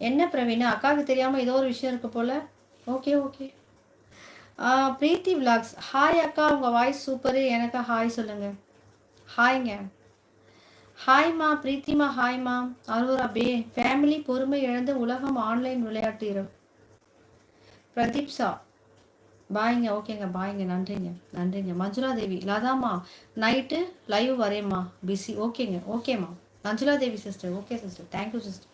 என்ன பிரவீனா? அக்காவுக்கு தெரியாமல் ஏதோ ஒரு விஷயம் இருக்கு போல். Okay okay Preethi vlogs hi அக்கா உங்கள் வாய்ஸ் சூப்பரு எனக்கு ஹாய் சொல்லுங்கள் ஹாய்ங்க ஹாய்மா பிரீத்திமா ஹாய்மா அரோரா பே ஃபேமிலி பொறுமை இழந்து உலகம் ஆன்லைன் விளையாட்டு இரவு பிரதீப்ஸா பாய்ங்க ஓகேங்க பாய்ங்க நன்றிங்க. நன்றிங்க. மஞ்சுளா தேவி லதாமா நைட்டு லைவ் வரேம்மா. பிஸி ஓகேங்க ஓகேம்மா Manjula Devi sister okay sister thank you sister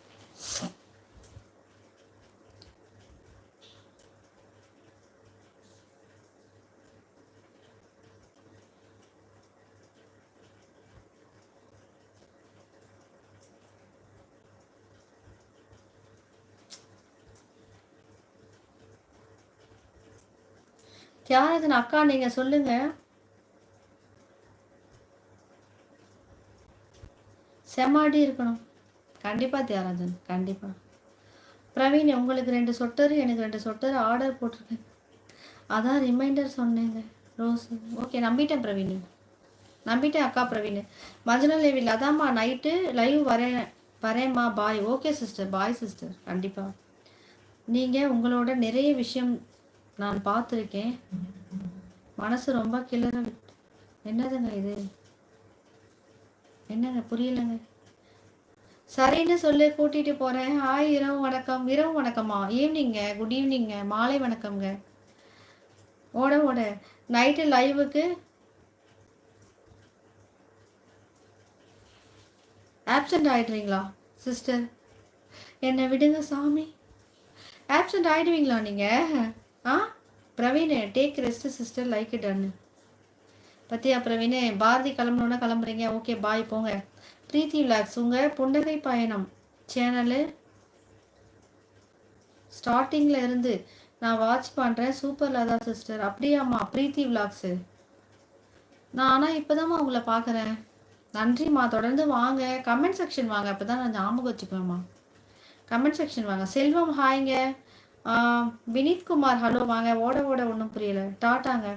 Thiyagarajan அக்கா நீங்க சொல்லுங்க. செம்மாடி இருக்கணும். கண்டிப்பா தியாகராஜன் கண்டிப்பா. பிரவீன் உங்களுக்கு ரெண்டு சொட்டரு எனக்கு ரெண்டு சொட்டரு ஆர்டர் போட்டிருக்கேன். அதான் ரிமைண்டர் சொன்னேங்க ரோஸ். ஓகே நம்பிட்டேன் பிரவீன். நம்பிட்டேன் அக்கா பிரவீன். மஞ்சள் லேவில் அதாம்மா நைட்டு லைவ் வரேன் வரேம்மா bye okay sister bye sister கண்டிப்பாக நீங்கள் உங்களோட நிறைய விஷயம் நான் பார்த்துருக்கேன். மனசு ரொம்ப கிளற விட்டு என்னதுங்க இது? என்னங்க புரியலங்க. சரின்னு சொல்லி கூட்டிட்டு போறேன். ஹாய் இரவு வணக்கம். இரவு வணக்கம்மா. ஈவினிங்க குட் ஈவினிங்க மாலை வணக்கம்ங்க. ஓட ஓட. நைட்டு லைவுக்கு ஆப்சண்ட் ஆயிடுறீங்களா சிஸ்டர் என்னை விடுங்க சாமி. ஆப்சண்ட் ஆயிடுவீங்களா நீங்கள் ஆ? Praveen take rest sister like it அண்ணு பத்தியா பிரவீன் பாரதி கிளம்பணுன்னா கிளம்புறீங்க. ஓகே பாய் போங்க. பிரீத்தி விலாக்ஸ் உங்கள் புண்டகை பயணம் சேனலு ஸ்டார்டிங்கில் இருந்து நான் வாட்ச் பண்ணுறேன் சூப்பர் லதா சிஸ்டர் அப்படியாம்மா பிரீத்தி விலாக்ஸு நான் ஆனால் இப்போதாம்மா உங்களை பார்க்குறேன். நன்றிம்மா தொடர்ந்து வாங்க. கமெண்ட் செக்ஷன் வாங்க. அப்போ தான் நான் ஞாபகம் வச்சுக்குவேம்மா. கமெண்ட் செக்ஷன் வாங்க. செல்வம் ஹாய்ங்க வினீத்குமார் ஹலோ வாங்க. ஓட ஓட ஒன்றும் புரியல. டாட்டாங்க.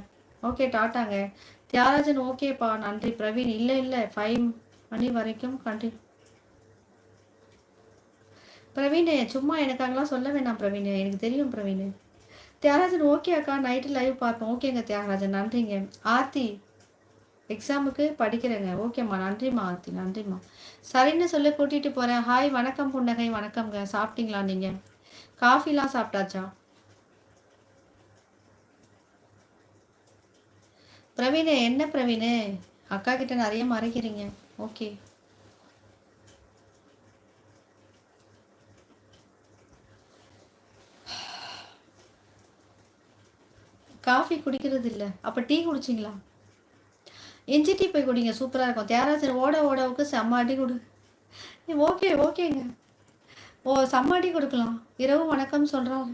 ஓகே டாட்டாங்க. தியாகராஜன் ஓகேப்பா. நன்றி. பிரவீன் இல்லை இல்லை. ஃபைவ் மணி வரைக்கும் கண்டி பிரவீன் சும்மா எனக்காகலாம் சொல்ல வேணாம் பிரவீன். எனக்கு தெரியும் பிரவீன். தியாகராஜன் ஓகே அக்கா. நைட்டு லைவ் பார்ப்போம். ஓகேங்க தியாகராஜன். நன்றிங்க. ஆர்த்தி எக்ஸாமுக்கு படிக்கிறேங்க. ஓகேம்மா. நன்றிம்மா ஆர்த்தி. நன்றிம்மா. சரின்னு சொல்லி கூட்டிகிட்டு போகிறேன் ஹாய் வணக்கம் புன்னகை. வணக்கம்ங்க. சாப்பிட்டீங்களா நீங்கள் காஃபிலாம் சாப்பிட்டாச்சா? பிரவீனு என்ன பிரவீனு? அக்கா கிட்ட நிறைய மறைக்கிறீங்க. ஓகே. காஃபி குடிக்கிறது இல்லை. அப்போ டீ குடிச்சிங்களா? இஞ்சி டீ போய் குடிங்க. சூப்பராக இருக்கும். தியாகராஜன் ஓட ஓடவுக்கு செம்ம அடி கொடு. ஓகே ஓகேங்க. ஓ சம்மாடி கொடுக்கலாம். இரவு வணக்கம் சொல்கிறாரு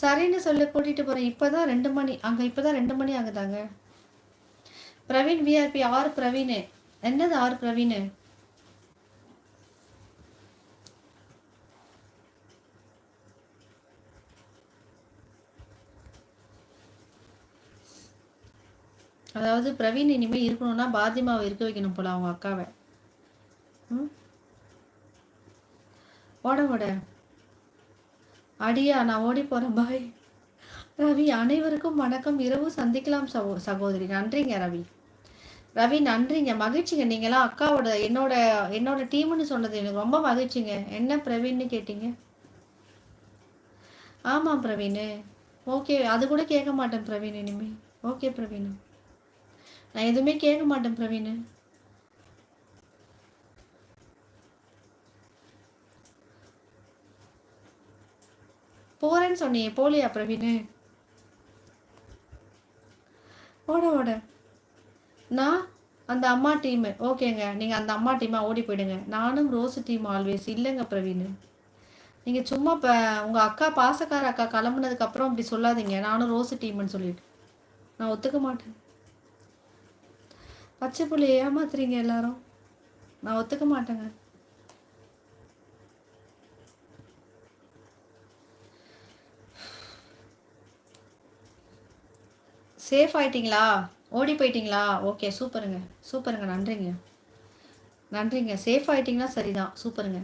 சரின்னு சொல்லி கூட்டிகிட்டு போகிறேன் இப்போ தான் ரெண்டு மணி அங்கே இப்போ தான் ரெண்டு மணி ஆகுதாங்க. Praveen VRP R Praveen. என்னது ஆர் பிரவீனு? அதாவது பிரவீன் இனிமேல் இருக்கணும்னா பாத்திமாவை இருக்க வைக்கணும் போல அவங்க அக்காவை. ம்? ஓட ஓட அடியா நான் ஓடி போகிறேன் பாய் ரவி அனைவருக்கும் வணக்கம். இரவு சந்திக்கலாம் சகோ சகோதரி. நன்றிங்க ரவி. ரவி நன்றிங்க. மகிழ்ச்சிங்க. நீங்களாம் அக்காவோட என்னோட என்னோட டீம்னு சொன்னது எனக்கு ரொம்ப மகிழ்ச்சிங்க. என்ன பிரவீன்னு கேட்டீங்க? ஆமாம் பிரவீன். ஓகே அது கூட கேட்க மாட்டேன் பிரவீன் இனிமே. ஓகே பிரவீன். நான் எதுவுமே கேட்க மாட்டேன் பிரவீன். போறேன்னு சொன்னியே போலியா பிரவீனு? ஓட ஓட நான் அந்த அம்மா டீமு ஓகேங்க. நீங்கள் அந்த அம்மா டீமாக ஓடி போயிடுங்க. நானும் ரோஸு டீம் ஆல்வேஸ் இல்லைங்க பிரவீன். நீங்கள் சும்மா இப்போ உங்கள் அக்கா பாசக்கார அக்கா கிளம்புனதுக்கப்புறம் அப்படி சொல்லாதீங்க. நானும் ரோஸு டீம்னு சொல்லிட்டு. நான் ஒத்துக்க மாட்டேன். பச்சை புள்ளி ஏமாத்துறீங்க எல்லாரும். நான் ஒத்துக்க மாட்டேங்க. சேஃப் ஆயிட்டீங்களா? ஓடி போயிட்டீங்களா? ஓகே சூப்பருங்க சூப்பருங்க நன்றிங்க. நன்றிங்க. சேஃப் ஆயிட்டீங்கன்னா சரிதான். சூப்பருங்க